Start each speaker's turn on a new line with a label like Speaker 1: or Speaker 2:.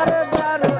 Speaker 1: ঘর দ্বার